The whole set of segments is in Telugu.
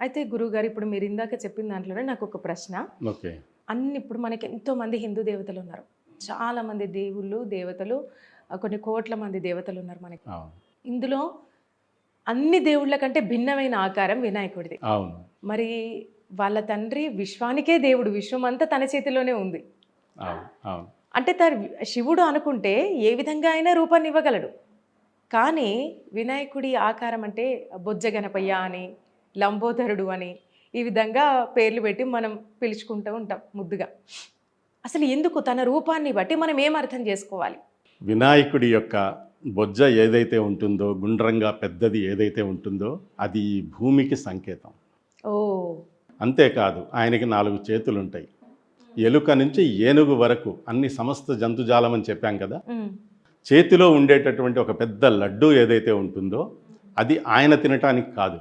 అయితే గురువుగారు ఇప్పుడు మీరు ఇందాక చెప్పిన దాంట్లోనే నాకు ఒక ప్రశ్న. ఓకే. అన్ని ఇప్పుడు మనకి ఎంతో మంది హిందూ దేవతలు ఉన్నారు. చాలా మంది దేవుళ్ళు దేవతలు కొన్ని కోట్ల మంది దేవతలు ఉన్నారు మనకి. ఇందులో అన్ని దేవుళ్ళ కంటే భిన్నమైన ఆకారం వినాయకుడిది. అవును. మరి వాళ్ళ తండ్రి విశ్వానికే దేవుడు. విశ్వం అంతా తన చేతిలోనే ఉంది. అవును. అవును. అంటే తన శివుడు అనుకుంటే ఏ విధంగా అయినా రూపాన్ని ఇవ్వగలడు. కానీ వినాయకుడి ఆకారం అంటే బొజ్జ గణపయ్య అని లంబోదరుడు అని ఈ విధంగా పేర్లు పెట్టి మనం పిలుచుకుంటూ ఉంటాం ముద్దుగా. అసలు ఎందుకు తన రూపాన్ని బట్టి మనం ఏం అర్థం చేసుకోవాలి? వినాయకుడి యొక్క బొజ్జ ఏదైతే ఉంటుందో గుండ్రంగా పెద్దది ఏదైతే ఉంటుందో అది భూమికి సంకేతం. ఓ. అంతేకాదు ఆయనకి నాలుగు చేతులు ఉంటాయి ఎలుక నుంచి ఏనుగు వరకు అన్ని సమస్త జంతుజాలం అని చెప్పాం కదా. చేతిలో ఉండేటటువంటి ఒక పెద్ద లడ్డు ఏదైతే ఉంటుందో అది ఆయన తినటానికి కాదు.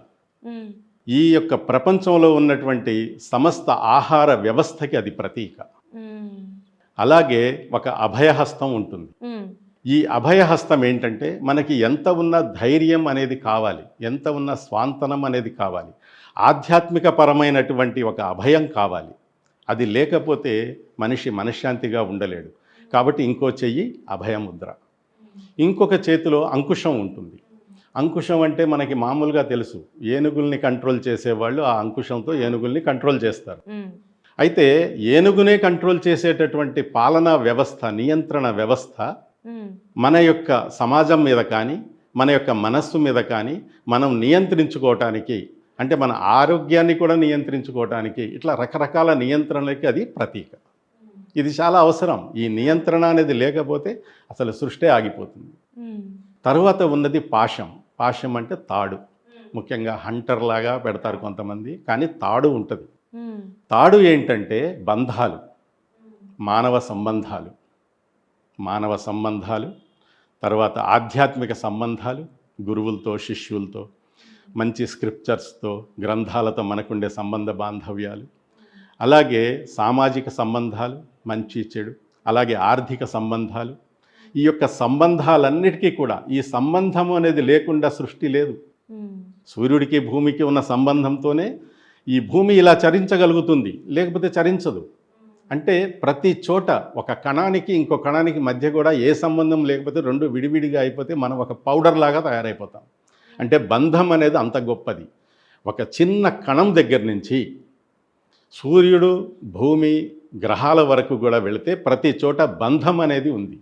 ఈ యొక్క ప్రపంచంలో ఉన్నటువంటి సమస్త ఆహార వ్యవస్థకి అది ప్రతీక. అలాగే ఒక అభయహస్తం ఉంటుంది. ఈ అభయహస్తం ఏంటంటే మనకి ఎంత ఉన్న ధైర్యం అనేది కావాలి. ఎంత ఉన్న స్వాంతనం అనేది కావాలి. ఆధ్యాత్మిక పరమైనటువంటి ఒక అభయం కావాలి. అది లేకపోతే మనిషి మనశ్శాంతిగా ఉండలేడు. కాబట్టి ఇంకో చెయ్యి అభయముద్ర. ఇంకొక చేతిలో అంకుశం ఉంటుంది. అంకుశం అంటే మనకి మామూలుగా తెలుసు. ఏనుగుల్ని కంట్రోల్ చేసేవాళ్ళు ఆ అంకుశంతో ఏనుగుల్ని కంట్రోల్ చేస్తారు. అయితే ఏనుగునే కంట్రోల్ చేసేటటువంటి పాలనా వ్యవస్థ నియంత్రణ వ్యవస్థ మన యొక్క సమాజం మీద కానీ మన యొక్క మనస్సు మీద కానీ మనం నియంత్రించుకోవటానికి అంటే మన ఆరోగ్యాన్ని కూడా నియంత్రించుకోవటానికి ఇట్లా రకరకాల నియంత్రణలకి అది ప్రతీక. ఇది చాలా అవసరం. ఈ నియంత్రణ అనేది లేకపోతే అసలు సృష్టి ఆగిపోతుంది. తరువాత ఉన్నది పాశం. పాశం అంటే తాడు. ముఖ్యంగా హంటర్ లాగా పెడతారు కొంతమంది కానీ తాడు ఉంటుంది. తాడు ఏంటంటే బంధాలు. మానవ సంబంధాలు. మానవ సంబంధాలు తర్వాత ఆధ్యాత్మిక సంబంధాలు గురువులతో శిష్యులతో. మంచి స్క్రిప్చర్స్తో గ్రంథాలతో మనకుండే సంబంధ బాంధవ్యాలు. అలాగే సామాజిక సంబంధాలు మంచి చెడు అలాగే ఆర్థిక సంబంధాలు. ఈ యొక్క సంబంధాలన్నిటికీ కూడా ఈ సంబంధం అనేది లేకుండా సృష్టి లేదు. సూర్యుడికి భూమికి ఉన్న సంబంధంతోనే ఈ భూమి ఇలా చరించగలుగుతుంది. లేకపోతే చరించదు. అంటే ప్రతి చోట ఒక కణానికి ఇంకో కణానికి మధ్య కూడా ఏ సంబంధం లేకపోతే రెండు విడివిడిగా అయిపోతే మనం ఒక పౌడర్ లాగా తయారైపోతాం. అంటే బంధం అనేది అంత గొప్పది. ఒక చిన్న కణం దగ్గర నుంచి సూర్యుడు భూమి గ్రహాల వరకు కూడా వెళితే ప్రతి చోట బంధం అనేది ఉంది.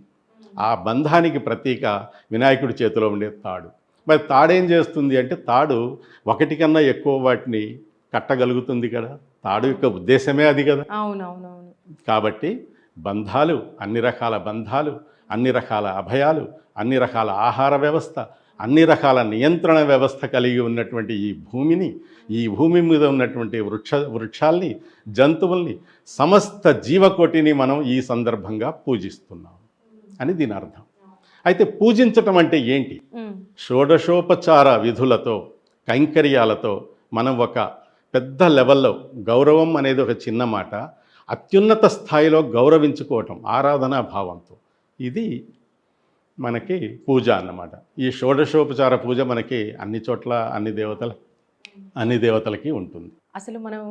ఆ బంధానికి ప్రతీక వినాయకుడి చేతిలో ఉండే తాడు. మరి తాడేం చేస్తుంది అంటే తాడు ఒకటి కన్నా ఎక్కువ వాటిని కట్టగలుగుతుంది కదా. తాడు యొక్క ఉద్దేశమే అది కదా. అవునవునవును. కాబట్టి బంధాలు అన్ని రకాల బంధాలు అన్ని రకాల అభయాలు అన్ని రకాల ఆహార వ్యవస్థ అన్ని రకాల నియంత్రణ వ్యవస్థ కలిగి ఉన్నటువంటి ఈ భూమిని ఈ భూమి మీద ఉన్నటువంటి వృక్ష వృక్షాల్ని జంతువుల్ని సమస్త జీవకోటిని మనం ఈ సందర్భంగా పూజిస్తున్నాం అని దీని అర్థం. అయితే పూజించటం అంటే ఏంటి? షోడశోపచార విధులతో కైంకర్యాలతో మనం ఒక పెద్ద లెవెల్లో గౌరవం అనేది ఒక చిన్న మాట అత్యున్నత స్థాయిలో గౌరవించుకోవటం ఆరాధనా భావంతో. ఇది మనకి పూజ అన్నమాట. ఈ షోడశోపచార పూజ మనకి అన్ని చోట్ల అన్ని దేవతల అన్ని దేవతలకి ఉంటుంది. అసలు మనం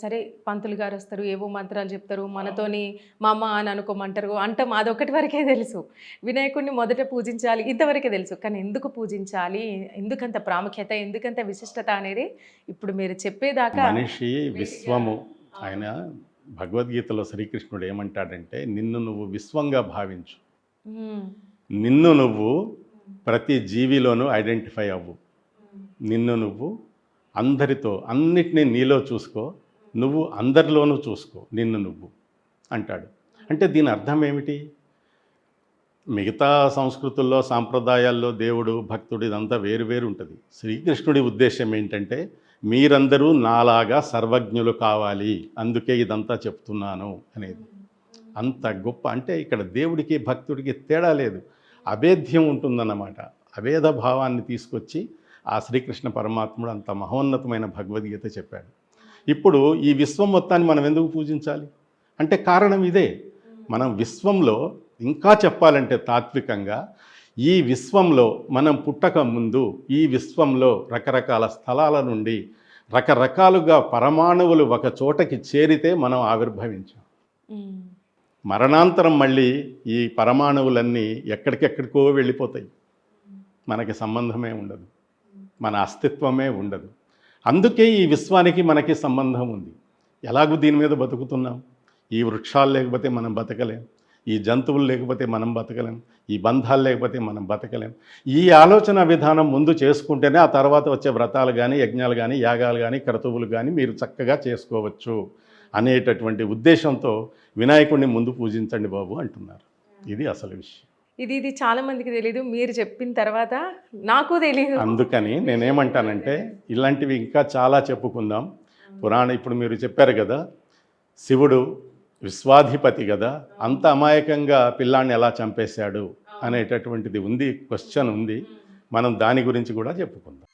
సరే పంతులు గారు వస్తారు ఏవో మంత్రాలు చెప్తారు మనతోని మా అమ్మ అని అనుకోమంటారు అంటాం అదొకటి వరకే తెలుసు. వినాయకుడిని మొదట పూజించాలి ఇంతవరకే తెలుసు. కానీ ఎందుకు పూజించాలి? ఎందుకంత ప్రాముఖ్యత ఎందుకంత విశిష్టత అనేది ఇప్పుడు మీరు చెప్పేదాకా మనిషి విశ్వము. ఆయన భగవద్గీతలో శ్రీకృష్ణుడు ఏమంటాడంటే నిన్ను నువ్వు విశ్వంగా భావించు. నిన్ను నువ్వు ప్రతి జీవిలోనూ ఐడెంటిఫై అవ్వు. నిన్ను నువ్వు అందరితో అన్నిటినీ నీలో చూసుకో. నువ్వు అందరిలోనూ చూసుకో. నిన్ను నువ్వు అంటాడు. అంటే దీని అర్థం ఏమిటి? మిగతా సంస్కృతుల్లో సాంప్రదాయాల్లో దేవుడు భక్తుడు ఇదంతా వేరువేరు ఉంటుంది. శ్రీకృష్ణుడి ఉద్దేశం ఏంటంటే మీరందరూ నాలాగా సర్వజ్ఞులు కావాలి. అందుకే ఇదంతా చెప్తున్నాను అనేది. అంత గొప్ప అంటే ఇక్కడ దేవుడికి భక్తుడికి తేడా లేదు. అభేద్యం ఉంటుందన్నమాట. అభేద భావాన్ని తీసుకొచ్చి ఆ శ్రీకృష్ణ పరమాత్ముడు అంత మహోన్నతమైన భగవద్గీత చెప్పాడు. ఇప్పుడు ఈ విశ్వం మొత్తాన్ని మనం ఎందుకు పూజించాలి? అంటే కారణం ఇదే. మనం విశ్వంలో ఇంకా చెప్పాలంటే తాత్వికంగా ఈ విశ్వంలో మనం పుట్టక ముందు ఈ విశ్వంలో రకరకాల స్థలాల నుండి రకరకాలుగా పరమాణువులు ఒక చోటకి చేరితే మనం ఆవిర్భవించాం. మరణాంతరం మళ్ళీ ఈ పరమాణువులన్నీ ఎక్కడికెక్కడికో వెళ్ళిపోతాయి. మనకి సంబంధమే ఉండదు. మన అస్తిత్వమే ఉండదు. అందుకే ఈ విశ్వానికి మనకి సంబంధం ఉంది. ఎలాగూ దీని మీద బతుకుతున్నాం? ఈ వృక్షాలు లేకపోతే మనం బతకలేం. ఈ జంతువులు లేకపోతే మనం బతకలేం. ఈ బంధాలు లేకపోతే మనం బతకలేం. ఈ ఆలోచన విధానం ముందు చేసుకుంటేనే ఆ తర్వాత వచ్చే వ్రతాలు కానీ యజ్ఞాలు కానీ యాగాలు కానీ క్రతువులు కానీ మీరు చక్కగా చేసుకోవచ్చు. అనేటటువంటి ఉద్దేశంతో వినాయకుడిని ముందు పూజించండి బాబు అంటున్నారు. ఇది అసలు విషయం. ఇది ఇది చాలా మందికి తెలీదు. మీరు చెప్పిన తర్వాత నాకు తెలీదు. అందుకని నేనేమంటానంటే ఇలాంటివి ఇంకా చాలా చెప్పుకుందాం. పురాణ ఇప్పుడు మీరు చెప్పారు కదా శివుడు విశ్వాధిపతి కదా అంత అమాయకంగా పిల్లాన్ని ఎలా చంపేశాడు అనేటటువంటిది ఉంది క్వశ్చన్ ఉంది. మనం దాని గురించి కూడా చెప్పుకుందాం.